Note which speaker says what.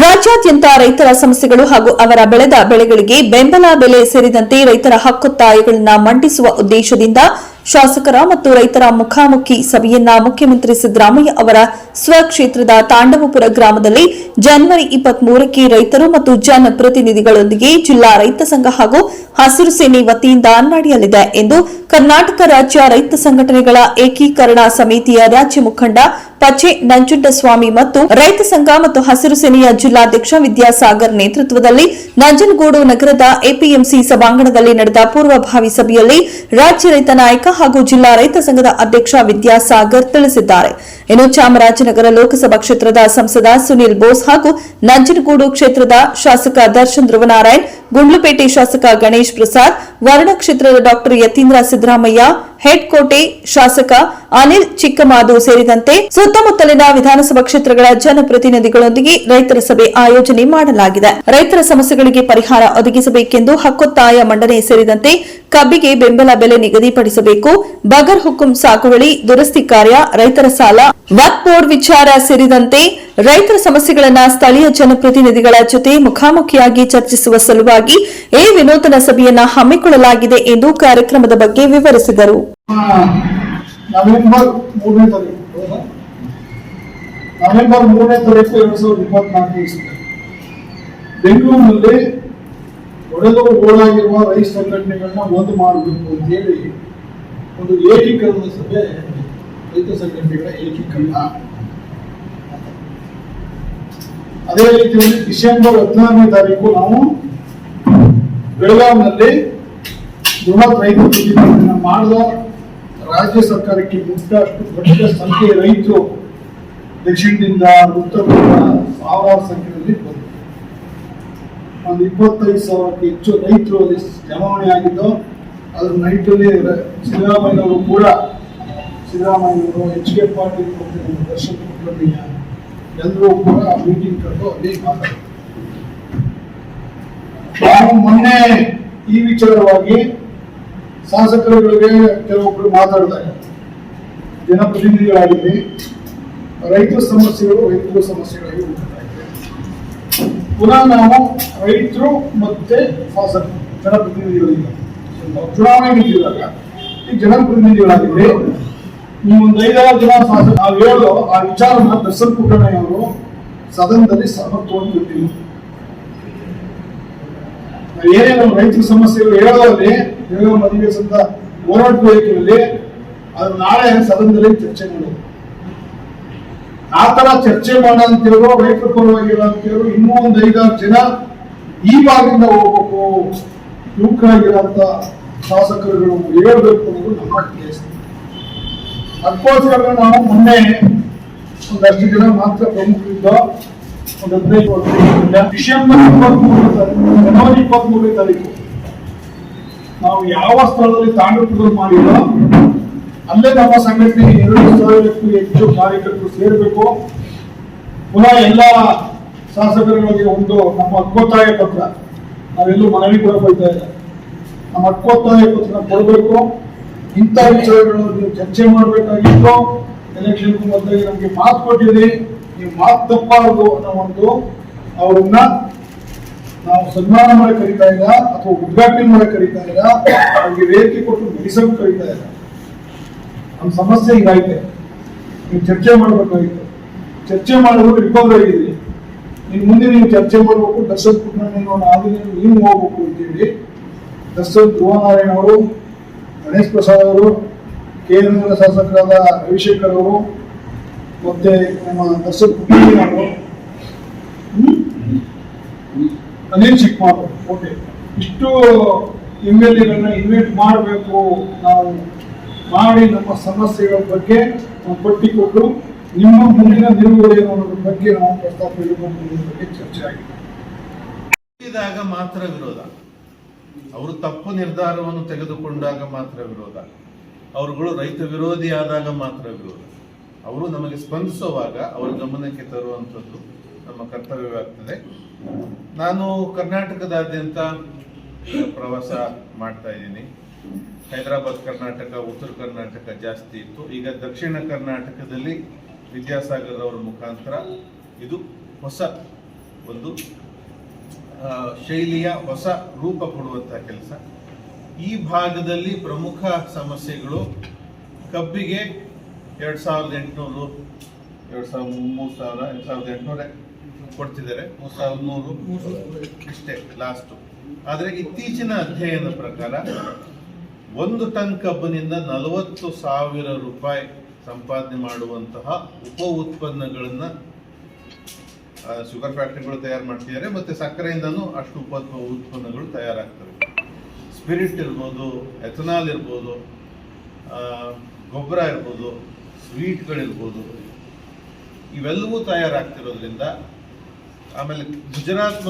Speaker 1: ರಾಜ್ಯಾದ್ಯಂತ ರೈತರ ಸಮಸ್ಯೆಗಳು ಹಾಗೂ ಅವರ ಬೆಳೆದ ಬೆಳೆಗಳಿಗೆ ಬೆಂಬಲ ಬೆಲೆ ಸೇರಿದಂತೆ ರೈತರ ಹಕ್ಕೊತ್ತಾಯಗಳನ್ನು ಮಂಡಿಸುವ ಉದ್ದೇಶದಿಂದ ಶಾಸಕರ ಮತ್ತು ರೈತರ ಮುಖಾಮುಖಿ ಸಭೆಯನ್ನ ಮುಖ್ಯಮಂತ್ರಿ ಸಿದ್ದರಾಮಯ್ಯ ಅವರ ಸ್ವಕ್ಷೇತ್ರದ ತಾಂಡವಪುರ ಗ್ರಾಮದಲ್ಲಿ ಜನವರಿ ಇಪ್ಪತ್ಮೂರಕ್ಕೆ ರೈತರು ಮತ್ತು ಜನಪ್ರತಿನಿಧಿಗಳೊಂದಿಗೆ ಜಿಲ್ಲಾ ರೈತ ಸಂಘ ಹಾಗೂ ಹಸಿರು ಸೇನೆ ವತಿಯಿಂದ ನಡೆಯಲಿದೆ ಎಂದು ಕರ್ನಾಟಕ ರಾಜ್ಯ ರೈತ ಸಂಘಟನೆಗಳ ಏಕೀಕರಣ ಸಮಿತಿಯ ರಾಜ್ಯ ಮುಖಂಡ ಪಚೆ ನಂಜುಂಡಸ್ವಾಮಿ ಮತ್ತು ರೈತ ಸಂಘ ಮತ್ತು ಹಸಿರು ಸೇನೆಯ ಜಿಲ್ಲಾಧ್ಯಕ್ಷ ವಿದ್ಯಾಸಾಗರ್ ನೇತೃತ್ವದಲ್ಲಿ ನಂಜನಗೂಡು ನಗರದ ಎಪಿಎಂಸಿ ಸಭಾಂಗಣದಲ್ಲಿ ನಡೆದ ಪೂರ್ವಭಾವಿ ಸಭೆಯಲ್ಲಿ ರಾಜ್ಯ ರೈತ ನಾಯಕ ಹಾಗೂ ಜಿಲ್ಲಾ ರೈತ ಸಂಘದ ಅಧ್ಯಕ್ಷ ವಿದ್ಯಾಸಾಗರ್ ತಿಳಿಸಿದ್ದಾರೆ. ಇನ್ನು ಚಾಮರಾಜನಗರ ಲೋಕಸಭಾ ಕ್ಷೇತ್ರದ ಸಂಸದ ಸುನೀಲ್ ಬೋಸ್ ಹಾಗೂ ನಂಜನಗೂಡು ಕ್ಷೇತ್ರದ ಶಾಸಕ ದರ್ಶನ್ ಧ್ರುವನಾರಾಯಣ್, ಗುಂಡ್ಲುಪೇಟೆ ಶಾಸಕ ಗಣೇಶ್ ಪ್ರಸಾದ್, ವರ್ಣ ಕ್ಷೇತ್ರದ ಡಾಕ್ಟರ್ ಯತೀಂದ್ರ ಸಿದ್ದರಾಮಯ್ಯ ಹೆಡ್ಕೋಟೆ ಶಾಸಕ ಅನಿಲ್ ಚಿಕ್ಕಮಾದು ಸೇರಿದಂತೆ ಸುತ್ತಮುತ್ತಲಿನ ವಿಧಾನಸಭಾ ಕ್ಷೇತ್ರಗಳ ಜನಪ್ರತಿನಿಧಿಗಳೊಂದಿಗೆ ರೈತರ ಸಭೆ ಆಯೋಜನೆ ಮಾಡಲಾಗಿದೆ. ರೈತರ ಸಮಸ್ಯೆಗಳಿಗೆ ಪರಿಹಾರ ಒದಗಿಸಬೇಕೆಂದು ಹಕ್ಕೊತ್ತಾಯ ಮಂಡನೆ ಸೇರಿದಂತೆ ಕಬ್ಬಿಗೆ ಬೆಂಬಲ ಬೆಲೆ ನಿಗದಿಪಡಿಸಬೇಕು. ಬಗರ್ ಹುಕುಂ ಸಾಗುವಳಿ ದುರಸ್ತಿ ಕಾರ್ಯ, ರೈತರ ಸಾಲ ವಕ್ ಬೋರ್ಡ್ ವಿಚಾರ ಸೇರಿದಂತೆ ರೈತರ ಸಮಸ್ಯೆಗಳನ್ನು ಸ್ಥಳೀಯ ಜನಪ್ರತಿನಿಧಿಗಳ ಜೊತೆ ಮುಖಾಮುಖಿಯಾಗಿ ಚರ್ಚಿಸುವ ಸಲುವಾಗಿ ಈ ವಿನೂತನ ಸಭೆಯನ್ನು ಹಮ್ಮಿಕೊಳ್ಳಲಾಗಿದೆ ಎಂದು ಕಾರ್ಯಕ್ರಮದ ಬಗ್ಗೆ ವಿವರಿಸಿದರು.
Speaker 2: ನವೆಂಬರ್ ಮೂರನೇ ತಾರೀಕು? ನವೆಂಬರ್ ಮೂರನೇ ತಾರೀಕು ಎರಡ್ ಸಾವಿರದ ಇಪ್ಪತ್ನಾಲ್ಕು ಬೆಂಗಳೂರಿನಲ್ಲಿ ಒಡೆದು ಓಡಾಗಿರುವ ರೈತ ಸಂಘಟನೆಗಳನ್ನ ಒಂದು ಮಾಡಬೇಕು ಅಂತ ಹೇಳಿ ಒಂದು ಏಕೀಕರಣದ ಸಭೆ ರೈತ ಸಂಘಟನೆಗಳ ಏಕೀಕರಣ. ಅದೇ ರೀತಿ ಡಿಸೆಂಬರ್ ಹದಿನಾರನೇ ತಾರೀಕು ನಾವು ಬೆಳಗಾವಿನಲ್ಲಿ ಬೃಹತ್ ರೈತ ಪ್ರತಿಭಟನೆ ಮಾಡಿದ ರಾಜ್ಯ ಸರ್ಕಾರಕ್ಕೆ ಮುಟ್ಟಷ್ಟು ದೊಡ್ಡ ಸಂಖ್ಯೆಯ ರೈತರು ದಕ್ಷಿಣದಿಂದ ಉತ್ತರದಿಂದ ಸಾವಿರಾರು ಸಂಖ್ಯೆಯಲ್ಲಿ ಬಂದರು. ಒಂದು ಇಪ್ಪತ್ತೈದು ಸಾವಿರಕ್ಕೆ ಹೆಚ್ಚು ರೈತರು ಅಲ್ಲಿ ಜಮಾವಣೆ ಆಗಿದ್ದು, ಅದ್ರ ನೈಟಲ್ಲಿ ಸಿದ್ದರಾಮಯ್ಯವರು ಕೂಡ, ಸಿದ್ದರಾಮಯ್ಯನವರು ಎಚ್ ಕೆ ಪಾಟೀಲ್ ಮತ್ತು ದರ್ಶನ್ ಕುಲಕರ್ಣಿಯ ಎಲ್ಲರೂ ಕೂಡ ಮೀಟಿಂಗ್ ಕರೆದು ಅಲ್ಲಿ ಮಾತಾಡ್ತಾರೆ ನಾನು ಮೊನ್ನೆ ಈ ವಿಚಾರವಾಗಿ ಶಾಸಕರುಗಳಿಗೆ ಕೆಲವೊಬ್ಬರು ಮಾತಾಡಿದಾಗ ಜನಪ್ರತಿನಿಧಿಗಳಾಗಿರಲಿ ರೈತರ ಸಮಸ್ಯೆಗಳು ರೈತರ ಸಮಸ್ಯೆಗಳಾಗಿ ಪುನಃ ನಾವು ರೈತರು ಮತ್ತೆ ಶಾಸಕರು, ಜನಪ್ರತಿನಿಧಿಗಳಿಲ್ಲ. ನಾವು ಚುನಾವಣೆ ನಿಂತಿದ್ದಾಗ ಈ ಜನಪ್ರತಿನಿಧಿಗಳಾಗಿರಲಿ ನೀವು ಒಂದು ಐದಾರು ಜನ ಶಾಸಕ, ನಾವು ಹೇಳೋ ಆ ವಿಚಾರವನ್ನು ದರ್ಶನ್ ಅವರು ಸದನದಲ್ಲಿ ಸಮರ್ಥವನ್ನು ಬಿಟ್ಟಿಲ್ಲ ನಾವು ಏನೇನು ರೈತರ ಸಮಸ್ಯೆಗಳು ಹೇಳೋದ್ರಲ್ಲಿ ಹೇಳೋ ಅಧಿವೇಶನದ ಹೋರಾಟ ವೇದಿಕೆಯಲ್ಲಿ ಅದು ನಾಳೆ ಸದನದಲ್ಲಿ ಚರ್ಚೆ ಮಾಡೋದು? ಆ ತರ ಚರ್ಚೆ ಮಾಡ ಅಂತೇಳೋ ರೈತರ ಪರವಾಗಿಲ್ಲ ಇನ್ನೂ ಒಂದು ಐದಾರು ಜನ ಈ ಭಾಗದಿಂದ ಹೋಗ್ಬೇಕು. ಯುವಕರಾಗಿರೋಂಥ ಶಾಸಕರುಗಳು ಹೇಳ್ಬೇಕು ಅನ್ನೋದು ನಮ್ಮ ಕೇಸ್ ಅದಕ್ಕೋಸ್ಕರ ನಾವು ಮೊನ್ನೆ ಒಂದಷ್ಟು ಜನ ಮಾತ್ರ ಪ್ರಮುಖರಿದ್ದ, ಒಂದು ಹದಿನೈದು ವರ್ಷದಿಂದ ಡಿಸೆಂಬರ್ ಇಪ್ಪತ್ಮೂರನೇ ತಾರೀಕು. ಜನವರಿ ಇಪ್ಪತ್ಮೂರನೇ ತಾರೀಕು. ನಾವು ಯಾವ ಸ್ಥಳದಲ್ಲಿ ತಾಂಡೂಪುರ ಮಾಡಿಲ್ಲ ಅಲ್ಲೇ ನಮ್ಮ ಸಂಘಟನೆ ಎರಡು ಸಾವಿರಕ್ಕೂ ಹೆಚ್ಚು ಕಾರ್ಯಕರ್ತರು ಸೇರಬೇಕು. ಪುನಃ ಎಲ್ಲ ಶಾಸಕರಿಗೆ ಒಂದು ನಮ್ಮ ಹಕ್ಕೊತ್ತಾಯ ಪತ್ರ. ನಾವೆಲ್ಲೂ ಮನವಿ ಕೂಡ ಕೊಡ್ತಾ ಇಲ್ಲ ನಮ್ಮ ಹಕ್ಕೊತ್ತಾಯ ಪತ್ರ ಕೊಡಬೇಕು. ಇಂಥ ವಿಚಾರಗಳನ್ನು ಚರ್ಚೆ ಮಾಡಬೇಕಾಗಿತ್ತು. ಎಲೆಕ್ಷನ್ಗೂ ಮೊದಲಿಗೆ ನಮಗೆ ಮಾತು ಕೊಟ್ಟಿದ್ರಿ ನೀವು ಮಾತು ತಪ್ಪಾಗದು ಅನ್ನೋ ಒಂದು ಅವ್ರನ್ನ ನಾವು ಸನ್ಮಾನ ಮಾಡಿ ಕರಿತಾ ಇಲ್ಲ, ಅಥವಾ ಉದ್ಘಾಟನೆ ಮಾಡಿ ಕರೀತಾ ಇಲ್ಲ, ಅವ್ರಿಗೆ ವೇದಿಕೆ ಕೊಟ್ಟು ಮುಗಿಸಲು ಕರೀತಾ ಇಲ್ಲ. ನಮ್ಮ ಸಮಸ್ಯೆ ಹೀಗಾಯ್ತೆ. ನೀವು ಚರ್ಚೆ ಮಾಡಬೇಕಾಗಿತ್ತು ಚರ್ಚೆ ಮಾಡಬೇಕು ವಿಫಲ ಆಗಿದ್ರಿ ಇನ್ನು ಮುಂದೆ ನೀವು ಚರ್ಚೆ ಮಾಡಬೇಕು, ದರ್ಶನ್ ಪುಟ್ನಣ್ಣನವರ ಆದಿನ ನೀವು ಹೋಗ್ಬೇಕು ಅಂತೇಳಿ ದರ್ಶನ್ ಧ್ರುವನಾರಾಯಣ ಅವರು, ಗಣೇಶ್ ಪ್ರಸಾದ್ ಅವರು ಕೇಂದ್ರ ಶಾಸಕರಾದ ರವಿಶೇಖರ್ ಅವರು, ಮತ್ತೆ ನಮ್ಮ ದರ್ಶನ್ ಪುಟ್ನಣ್ಣ ಅವರು? ಅನಿಲ್ ಮಾಡಬೇಕು ಓಕೆ ಇಷ್ಟು ಎಂ ಎಲ್ ಎಗಳನ್ನ ಇನ್ವೈಟ್ ಮಾಡಬೇಕು ನಾವು ಮಾಡಿ ನಮ್ಮ ಸಮಸ್ಯೆಗಳ ಬಗ್ಗೆ ಪಟ್ಟಿ ಕೊಟ್ಟು ನಿಮ್ಮ ಮುಂದಿನ ನಿಲುವಳಿ ಅನ್ನೋದ್ರ ಬಗ್ಗೆ ನಾವು ಪ್ರಸ್ತಾಪ ಬಗ್ಗೆ ಚರ್ಚೆ ಆಗಿದೆ.
Speaker 3: ತಿಳಿದಾಗ ಮಾತ್ರ ವಿರೋಧ. ಅವರು ತಪ್ಪು ನಿರ್ಧಾರವನ್ನು ತೆಗೆದುಕೊಂಡಾಗ ಮಾತ್ರ ವಿರೋಧ. ಅವರುಗಳು ರೈತ ವಿರೋಧಿ ಆದಾಗ ಮಾತ್ರ ವಿರೋಧ. ಅವರು ನಮಗೆ ಸ್ಪಂದಿಸುವಾಗ ಅವರ ಗಮನಕ್ಕೆ ತರುವಂಥದ್ದು ನಮ್ಮ ಕರ್ತವ್ಯವಾಗ್ತದೆ. ನಾನು ಕರ್ನಾಟಕದಾದ್ಯಂತ ಪ್ರವಾಸ ಮಾಡ್ತಾ ಇದ್ದೀನಿ. ಹೈದರಾಬಾದ್ ಕರ್ನಾಟಕ, ಉತ್ತರ ಕರ್ನಾಟಕ ಜಾಸ್ತಿ ಇತ್ತು. ಈಗ ದಕ್ಷಿಣ ಕರ್ನಾಟಕದಲ್ಲಿ ವಿದ್ಯಾಸಾಗರ್ ಅವರ ಮುಖಾಂತರ ಇದು ಹೊಸ ಒಂದು ಶೈಲಿಯ ಹೊಸ ರೂಪ ಕೊಡುವಂತಹ ಕೆಲಸ. ಈ ಭಾಗದಲ್ಲಿ ಪ್ರಮುಖ ಸಮಸ್ಯೆಗಳು ಕಬ್ಬಿಗೆ ಎರಡು ಸಾವಿರದ ಎಂಟುನೂರು ಎರಡು ಸಾವಿರದ ಮೂರು ಸಾವಿರ, ಎರಡು ಸಾವಿರದ ಎಂಟುನೂರ ಕೊಡ್ತಿದ್ದಾರೆ. ಮೂರು ಸಾವಿರದ ನೂರು ಇಷ್ಟೇ ಲಾಸ್ಟು ಆದರೆ ಇತ್ತೀಚಿನ ಅಧ್ಯಯನದ ಪ್ರಕಾರ ಒಂದು ಟನ್ ಕಬ್ಬಿನಿಂದ ನಲವತ್ತು ಸಾವಿರ ರೂಪಾಯಿ ಸಂಪಾದನೆ ಮಾಡುವಂತಹ ಉಪ ಉತ್ಪನ್ನಗಳನ್ನು ಶುಗರ್ ಫ್ಯಾಕ್ಟರಿಗಳು ತಯಾರು ಮಾಡ್ತಿದ್ದಾರೆ, ಮತ್ತೆ ಸಕ್ಕರೆಯಿಂದನೂ ಅಷ್ಟು ಉಪ ಉತ್ಪನ್ನಗಳು ತಯಾರಾಗ್ತವೆ. ಸ್ಪಿರಿಟ್ ಇರ್ಬೋದು ಎಥನಾಲ್ ಇರ್ಬೋದು ಗೊಬ್ಬರ ಇರ್ಬೋದು ಸ್ವೀಟ್ಗಳಿರ್ಬೋದು ಇವೆಲ್ಲವೂ ತಯಾರಾಗ್ತಿರೋದ್ರಿಂದ ಆಮೇಲೆ ಗುಜರಾತ್